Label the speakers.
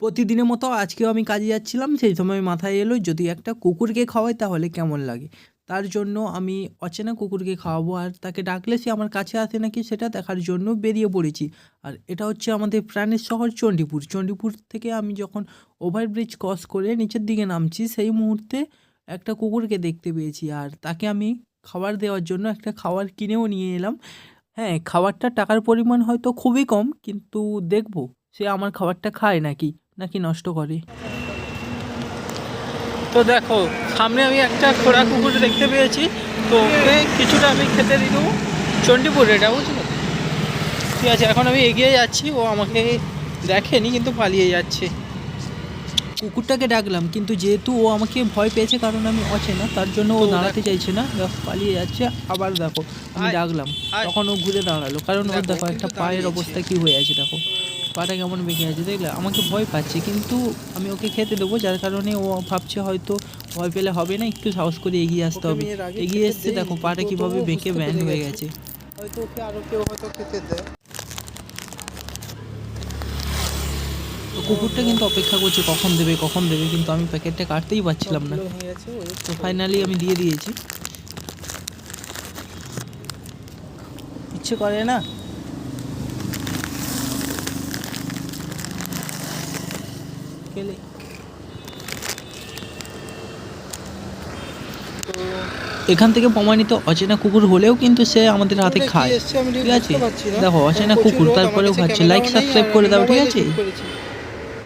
Speaker 1: প্রতিদিনের মতো আজকেও আমি কাজে যাচ্ছিলাম, সেই সময় মাথায় এলো যদি একটা কুকুরকে খাওয়াই তাহলে কেমন লাগে? তার জন্য আমি অচেনা কুকুরকে খাওয়াবো আর তাকে ডাকলে সে আমার কাছে আসে নাকি সেটা দেখার জন্য বেরিয়ে পড়েছি। আর এটা হচ্ছে আমাদের প্রাণের শহর চণ্ডীপুর। চণ্ডীপুর থেকে আমি যখন ওভারব্রিজ ক্রস করে নিচের দিকে নামছি, সেই মুহূর্তে একটা কুকুরকে দেখতে পেয়েছি আর তাকে আমি খাবার দেওয়ার জন্য একটা খাবার কিনেও নিয়ে এলাম। হ্যাঁ খাবারটা টাকার পরিমাণ হয়তো খুবই কম, কিন্তু দেখব সে আমার খাবারটা খায় নাকি। নাকি নষ্ট করে? তো দেখো সামনে আমি একটা খোড়া কুকুর দেখতে পেয়েছি। তো ওকে কিছুটা আমি খেতে দেবো। চণ্ডীপুর এটা বুঝলো? ঠিক আছে এখন আমি এগিয়ে যাচ্ছি। ও আমাকে দেখেনি কিন্তু পালিয়ে যাচ্ছে। কুকুরটাকে ডাকলাম কিন্তু যেহেতু ও আমাকে ভয় পেয়েছে কারণ আমি অচেনা তার জন্য ও দাঁড়াতে চাইছে না। পালিয়ে যাচ্ছে। আবার দেখো আমি ডাকলাম। তখন ও ঘুরে দাঁড়াল। কারণ ওর
Speaker 2: দেখো,
Speaker 1: দেখো একটা পায়ের অবস্থা কি হয়ে আছে দেখো। পাটা কেমন বেঁকে আছে দেখলে? আমাকে ভয় পাচ্ছে কিন্তু আমি ওকে খেতে দেবো যার কারণে ও ভাবছে হয়তো ভয় পেলে হবে না একটু সাহস করে এগিয়ে আসতে হবে। এগিয়ে এসছে দেখো পাটা কীভাবে বেঁকে ব্যান্ড হয়ে
Speaker 2: গেছে।
Speaker 1: গেছে।
Speaker 2: হয়তো ওকে আরও কেউ হয়তো খেতে দেয়।
Speaker 1: কুকুরটা কিন্তু অপেক্ষা করছে কখন দেবে কখন দেবে কিন্তু আমি প্যাকেটটা কাটতেই পারছিলাম না। তো ফাইনালি আমি দিয়ে দিয়েছি। ইচ্ছে করে না?
Speaker 2: তো
Speaker 1: এখান থেকে প্রমাণিত অচেনা কুকুর হলেও কিন্তু সে আমাদের হাতে খায়।
Speaker 2: ঠিক
Speaker 1: আছে। দেখো অচেনা কুকুর তারপরেও খাচ্ছে। লাইক সাবস্ক্রাইব করে দাও ঠিক আছে।